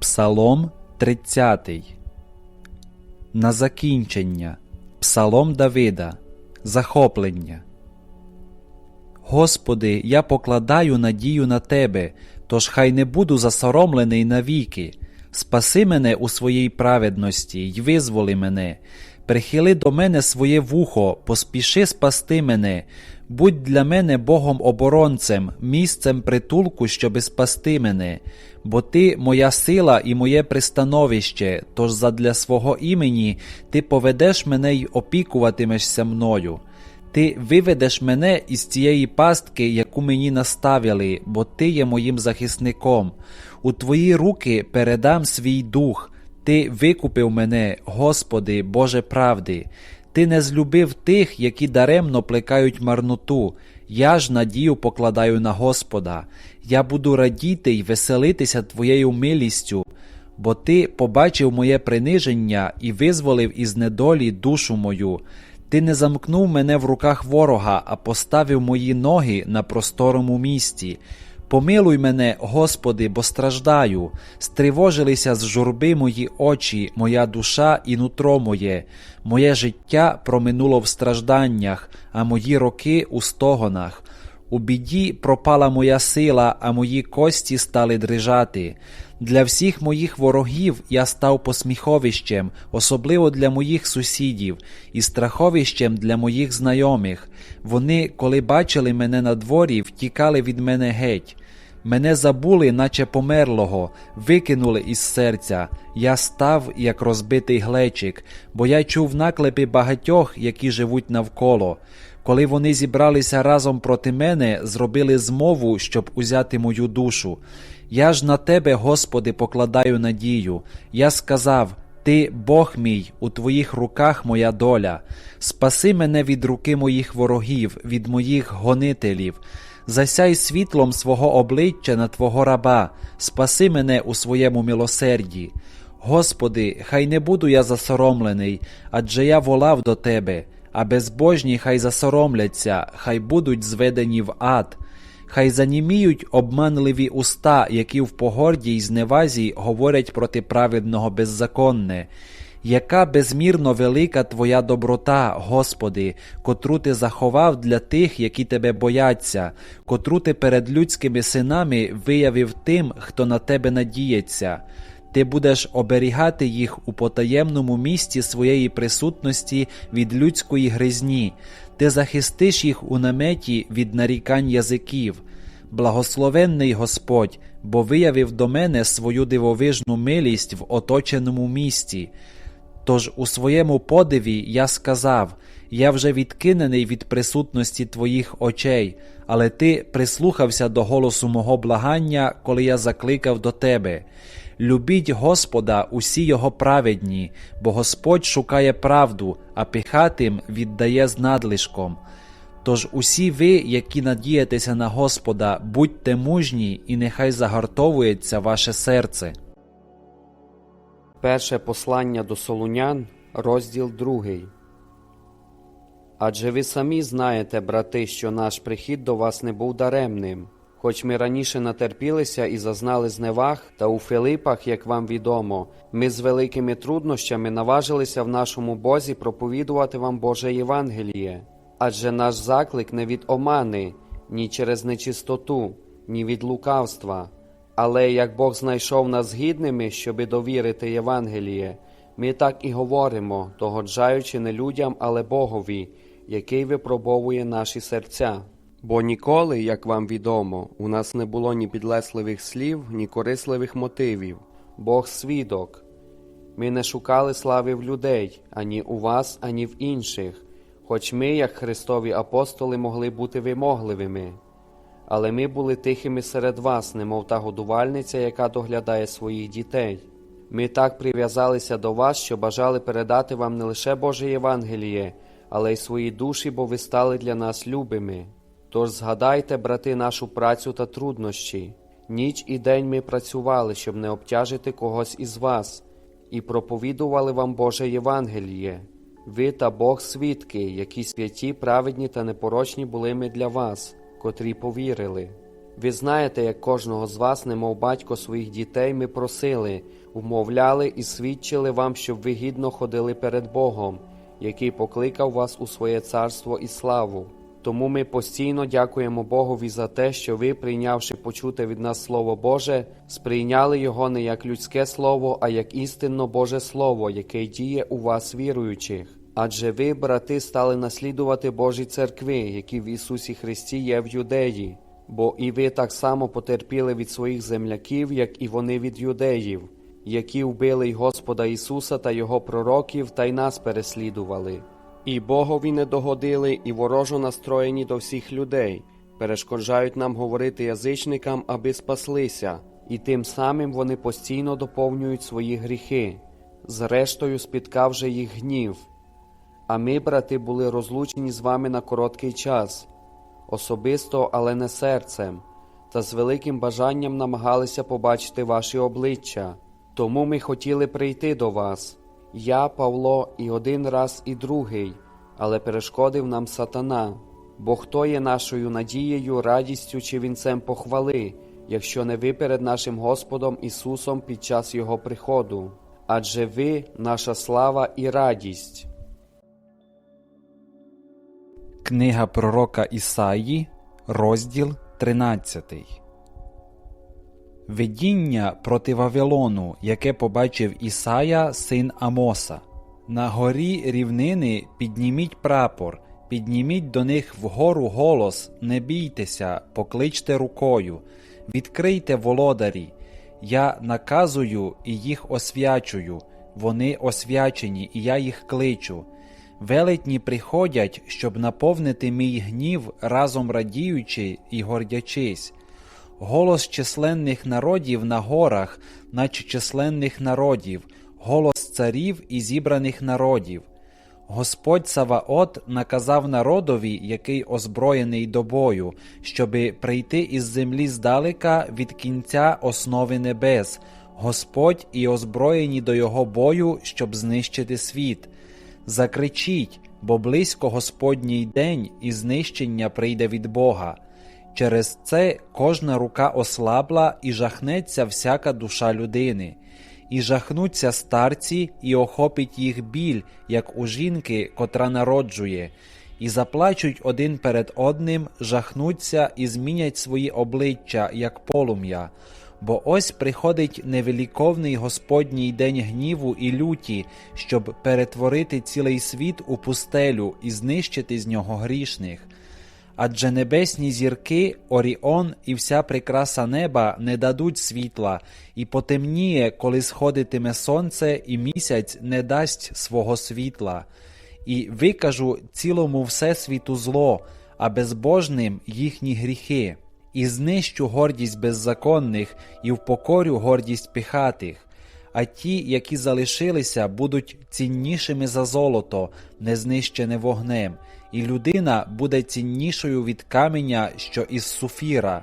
Псалом 30. На закінчення. Псалом Давида. Захоплення. Господи, я покладаю надію на Тебе, тож хай не буду засоромлений навіки. Спаси мене у своїй праведності й визволи мене. Прихили до мене своє вухо, поспіши спасти мене, будь для мене Богом оборонцем, місцем притулку, щоби спасти мене, бо ти моя сила і моє пристановище, тож задля свого імені ти поведеш мене й опікуватимешся мною. Ти виведеш мене із цієї пастки, яку мені наставили, бо ти є моїм захисником. У твої руки передам свій дух. Ти викупив мене, Господи, Боже правди. Ти не злюбив тих, які даремно плекають марноту. Я ж надію покладаю на Господа. Я буду радіти й веселитися Твоєю милістю, бо Ти побачив моє приниження і визволив із недолі душу мою. Ти не замкнув мене в руках ворога, а поставив мої ноги на просторому місці. Помилуй мене, Господи, бо страждаю, стривожилися з журби мої очі, моя душа і нутро моє, моє життя проминуло в стражданнях, а мої роки у стогонах. У біді пропала моя сила, а мої кості стали дрижати. Для всіх моїх ворогів я став посміховищем, особливо для моїх сусідів, і страховищем для моїх знайомих. Вони, коли бачили мене на дворі, втікали від мене геть. Мене забули, наче померлого, викинули із серця. Я став, як розбитий глечик, бо я чув наклепи багатьох, які живуть навколо. Коли вони зібралися разом проти мене, зробили змову, щоб узяти мою душу. Я ж на тебе, Господи, покладаю надію. Я сказав: Ти, Бог мій, у твоїх руках моя доля. Спаси мене від руки моїх ворогів, від моїх гонителів. Засяй світлом свого обличчя на Твого раба, спаси мене у своєму милосерді. Господи, хай не буду я засоромлений, адже я волав до Тебе, а безбожні хай засоромляться, хай будуть зведені в ад. Хай заніміють обманливі уста, які в погорді й зневазі говорять проти праведного беззаконне. Яка безмірно велика Твоя доброта, Господи, котру Ти заховав для тих, які Тебе бояться, котру Ти перед людськими синами виявив тим, хто на Тебе надіється. Ти будеш оберігати їх у потаємному місці своєї присутності від людської гризні, ти захистиш їх у наметі від нарікань язиків. Благословенний Господь, бо виявив до мене свою дивовижну милість в оточеному місті. Тож у своєму подиві я сказав: Я вже відкинений від присутності твоїх очей, але ти прислухався до голосу мого благання, коли я закликав до тебе. Любіть Господа усі його праведні, бо Господь шукає правду, а пихатим віддає з надлишком. Тож усі ви, які надієтеся на Господа, будьте мужні, і нехай загартовується ваше серце. Перше послання до Солунян, розділ 2. Адже ви самі знаєте, брати, що наш прихід до вас не був даремним, хоч ми раніше натерпілися і зазнали зневаг, та у Филипах, як вам відомо, ми з великими труднощами наважилися в нашому Бозі проповідувати вам Боже Євангеліє. Адже наш заклик не від омани, ні через нечистоту, ні від лукавства. Але як Бог знайшов нас гідними, щоби довірити Євангеліє, ми так і говоримо, догоджаючи не людям, але Богові, який випробовує наші серця. Бо ніколи, як вам відомо, у нас не було ні підлесливих слів, ні корисливих мотивів. Бог свідок. Ми не шукали слави в людей, ані у вас, ані в інших, хоч ми, як Христові апостоли, могли бути вимогливими. Але ми були тихими серед вас, немов та годувальниця, яка доглядає своїх дітей. Ми так прив'язалися до вас, що бажали передати вам не лише Боже Євангеліє, але й свої душі, бо ви стали для нас любими. Тож згадайте, брати, нашу працю та труднощі. Ніч і день ми працювали, щоб не обтяжити когось із вас, і проповідували вам Боже Євангеліє. Ви та Бог свідки, які святі, праведні та непорочні були ми для вас, котрі повірили. Ви знаєте, як кожного з вас, немов батько своїх дітей, ми просили, умовляли і свідчили вам, щоб ви гідно ходили перед Богом, який покликав вас у своє царство і славу. Тому ми постійно дякуємо Богові за те, що ви, прийнявши почуте від нас Слово Боже, сприйняли його не як людське слово, а як істинно Боже Слово, яке діє у вас віруючих. Адже ви, брати, стали наслідувати Божі церкви, які в Ісусі Христі є в юдеї, бо і ви так само потерпіли від своїх земляків, як і вони від юдеїв, які вбили й Господа Ісуса та Його пророків, та й нас переслідували. І Богові не догодили, і ворожо настроєні до всіх людей, перешкоджають нам говорити язичникам, аби спаслися, і тим самим вони постійно доповнюють свої гріхи, зрештою спіткав же їх гнів. А ми, брати, були розлучені з вами на короткий час, особисто, але не серцем, та з великим бажанням намагалися побачити ваші обличчя. Тому ми хотіли прийти до вас. Я, Павло, і один раз, і другий, але перешкодив нам сатана. Бо хто є нашою надією, радістю чи вінцем похвали, якщо не ви перед нашим Господом Ісусом під час Його приходу? Адже ви наша слава і радість. Книга пророка Ісаї, розділ 13. Видіння проти Вавилону, яке побачив Ісая, син Амоса. На горі рівнини підніміть прапор, підніміть до них вгору голос, не бійтеся, покличте рукою, відкрийте володарі. Я наказую і їх освячую, вони освячені, і я їх кличу. Велетні приходять, щоб наповнити мій гнів, разом радіючи і гордячись. Голос численних народів на горах, наче численних народів, голос царів і зібраних народів. Господь Саваот наказав народові, який озброєний до бою, щоби прийти із землі здалека від кінця основи небес, Господь і озброєні до його бою, щоб знищити світ. Закричіть, бо близько Господній день і знищення прийде від Бога. Через це кожна рука ослабла і жахнеться всяка душа людини, і жахнуться старці, і охопить їх біль, як у жінки, котра народжує, і заплачуть один перед одним, жахнуться і змінять свої обличчя, як полум'я. Бо ось приходить невеликовний Господній день гніву і люті, щоб перетворити цілий світ у пустелю і знищити з нього грішних. Адже небесні зірки, Оріон і вся прикраса неба не дадуть світла, і потемніє, коли сходитиме сонце, і місяць не дасть свого світла. І викажу цілому всесвіту зло, а безбожним їхні гріхи, і знищу гордість беззаконних, і впокорю гордість пихатих. А ті, які залишилися, будуть ціннішими за золото, не знищене вогнем, і людина буде ціннішою від каменя, що із суфіра.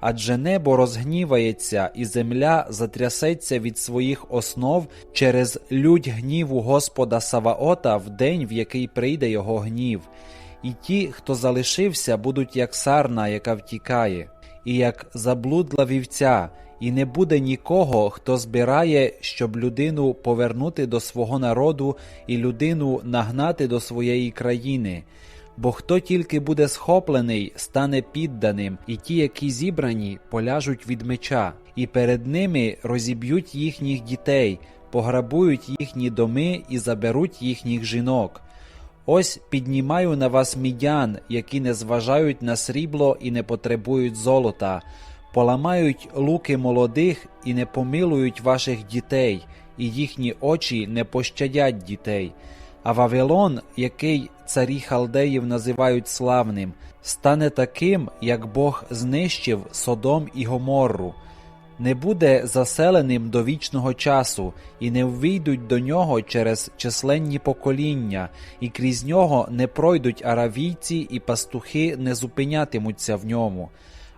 Адже небо розгнівається, і земля затрясеться від своїх основ через лють гніву Господа Саваота в день, в який прийде його гнів. І ті, хто залишився, будуть як сарна, яка втікає, і як заблудла вівця, і не буде нікого, хто збирає, щоб людину повернути до свого народу і людину нагнати до своєї країни. Бо хто тільки буде схоплений, стане підданим, і ті, які зібрані, поляжуть від меча, і перед ними розіб'ють їхніх дітей, пограбують їхні доми і заберуть їхніх жінок. Ось піднімаю на вас мідян, які не зважають на срібло і не потребують золота, поламають луки молодих і не помилують ваших дітей, і їхні очі не пощадять дітей. А Вавилон, який царі халдеїв називають славним, стане таким, як Бог знищив Содом і Гоморру. Не буде заселеним до вічного часу, і не ввійдуть до нього через численні покоління, і крізь нього не пройдуть аравійці, і пастухи не зупинятимуться в ньому.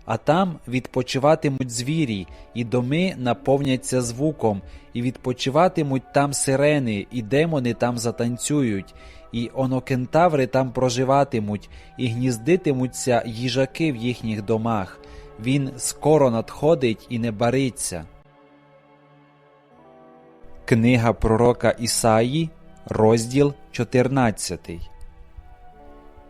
А там відпочиватимуть звірі, і доми наповняться звуком, і відпочиватимуть там сирени, і демони там затанцюють, і онокентаври там проживатимуть, і гніздитимуться їжаки в їхніх домах. Він скоро надходить і не бариться. Книга пророка Ісаї, розділ 14.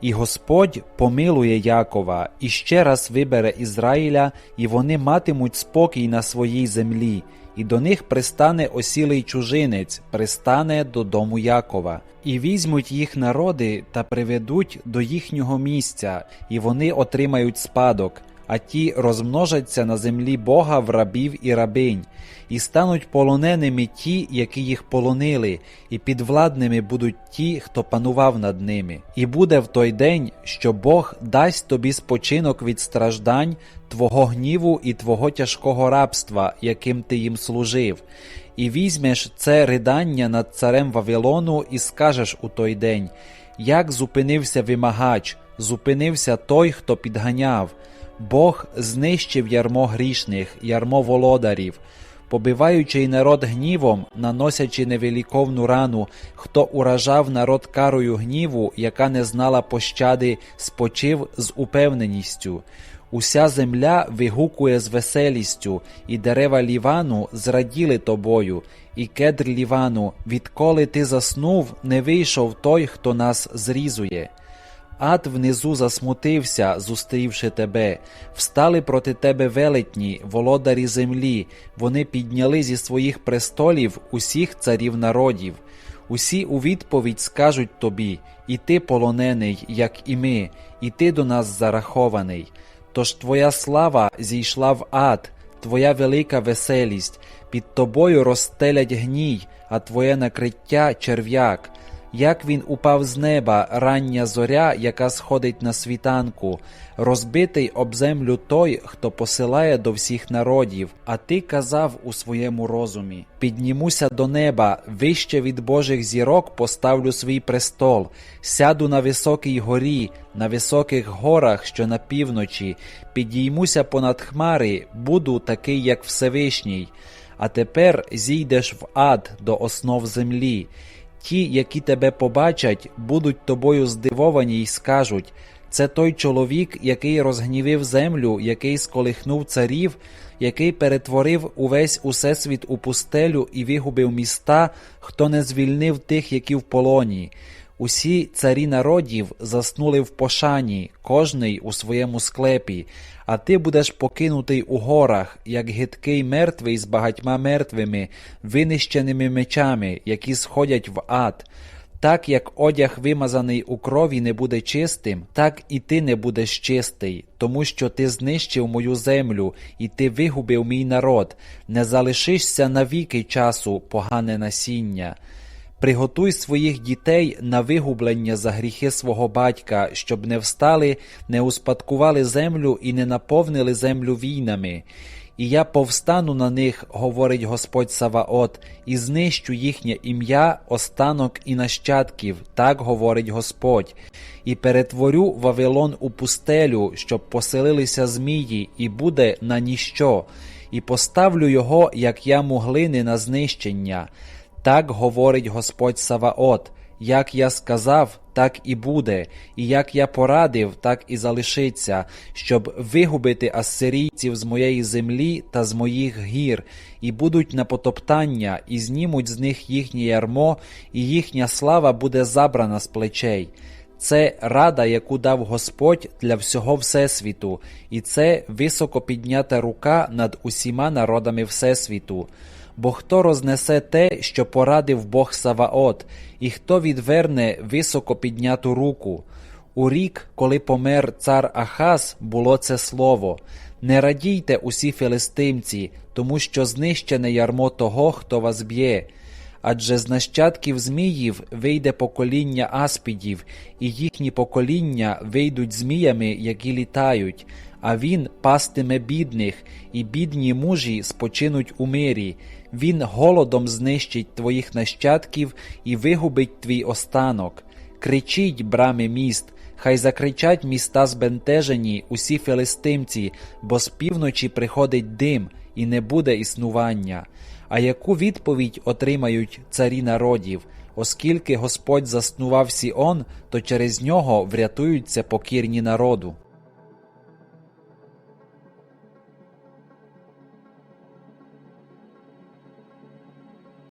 І Господь помилує Якова і ще раз вибере Ізраїля, і вони матимуть спокій на своїй землі, і до них пристане осілий чужинець, пристане додому Якова, і візьмуть їх народи та приведуть до їхнього місця, і вони отримають спадок, а ті розмножаться на землі Бога в рабів і рабинь, і стануть полоненими ті, які їх полонили, і підвладними будуть ті, хто панував над ними. І буде в той день, що Бог дасть тобі спочинок від страждань, твого гніву і твого тяжкого рабства, яким ти їм служив. І візьмеш це ридання над царем Вавилону і скажеш у той день, як зупинився вимагач, зупинився той, хто підганяв. Бог знищив ярмо грішних, ярмо володарів, побиваючи й народ гнівом, наносячи невеликовну рану, хто уражав народ карою гніву, яка не знала пощади, спочив з упевненістю. Уся земля вигукує з веселістю, і дерева Лівану зраділи тобою, і кедр Лівану, відколи ти заснув, не вийшов той, хто нас зрізує. Ад внизу засмутився, зустрівши тебе. Встали проти тебе велетні, володарі землі. Вони підняли зі своїх престолів усіх царів народів. Усі у відповідь скажуть тобі: І ти полонений, як і ми, і ти до нас зарахований. Тож твоя слава зійшла в ад, твоя велика веселість, під тобою розстелять гній, а твоє накриття черв'як. Як він упав з неба, рання зоря, яка сходить на світанку, розбитий об землю той, хто посилає до всіх народів. А ти казав у своєму розумі: Піднімуся до неба, вище від Божих зірок поставлю свій престол, сяду на високій горі, на високих горах, що на півночі, підіймуся понад хмари, буду такий, як Всевишній. А тепер зійдеш в ад до основ землі. Ті, які тебе побачать, будуть тобою здивовані й скажуть це той чоловік, який розгнівив землю, який сколихнув царів, який перетворив увесь усесвіт у пустелю і вигубив міста, хто не звільнив тих, які в полоні. Усі царі народів заснули в пошані, кожний у своєму склепі, а ти будеш покинутий у горах, як гидкий мертвий з багатьма мертвими, винищеними мечами, які сходять в ад. Так як одяг вимазаний у крові не буде чистим, так і ти не будеш чистий, тому що ти знищив мою землю, і ти вигубив мій народ, не залишишся навіки часу, погане насіння. Приготуй своїх дітей на вигублення за гріхи свого батька, щоб не встали, не успадкували землю і не наповнили землю війнами. І я повстану на них, говорить Господь Саваот, і знищу їхнє ім'я, останок і нащадків, так говорить Господь, і перетворю Вавилон у пустелю, щоб поселилися змії, і буде на ніщо, і поставлю його, як яму глини на знищення. Так говорить Господь Саваот, як я сказав, так і буде, і як я порадив, так і залишиться, щоб вигубити ассирійців з моєї землі та з моїх гір, і будуть на потоптання, і знімуть з них їхнє ярмо, і їхня слава буде забрана з плечей. Це рада, яку дав Господь для всього Всесвіту, і це високо піднята рука над усіма народами Всесвіту. Бо хто рознесе те, що порадив Бог Саваот, і хто відверне високо підняту руку? У рік, коли помер цар Ахаз, було це слово. Не радійте усі филистимці, тому що знищене ярмо того, хто вас б'є. Адже з нащадків Зміїв вийде покоління аспідів, і їхні покоління вийдуть зміями, які літають, а він пастиме бідних, і бідні мужі спочинуть у мирі. Він голодом знищить твоїх нащадків і вигубить твій останок. Кричіть, брами міст, хай закричать міста збентежені, усі филистимці, бо з півночі приходить дим, і не буде існування. А яку відповідь отримають царі народів? Оскільки Господь заснував Сіон, то через нього врятуються покірні народу.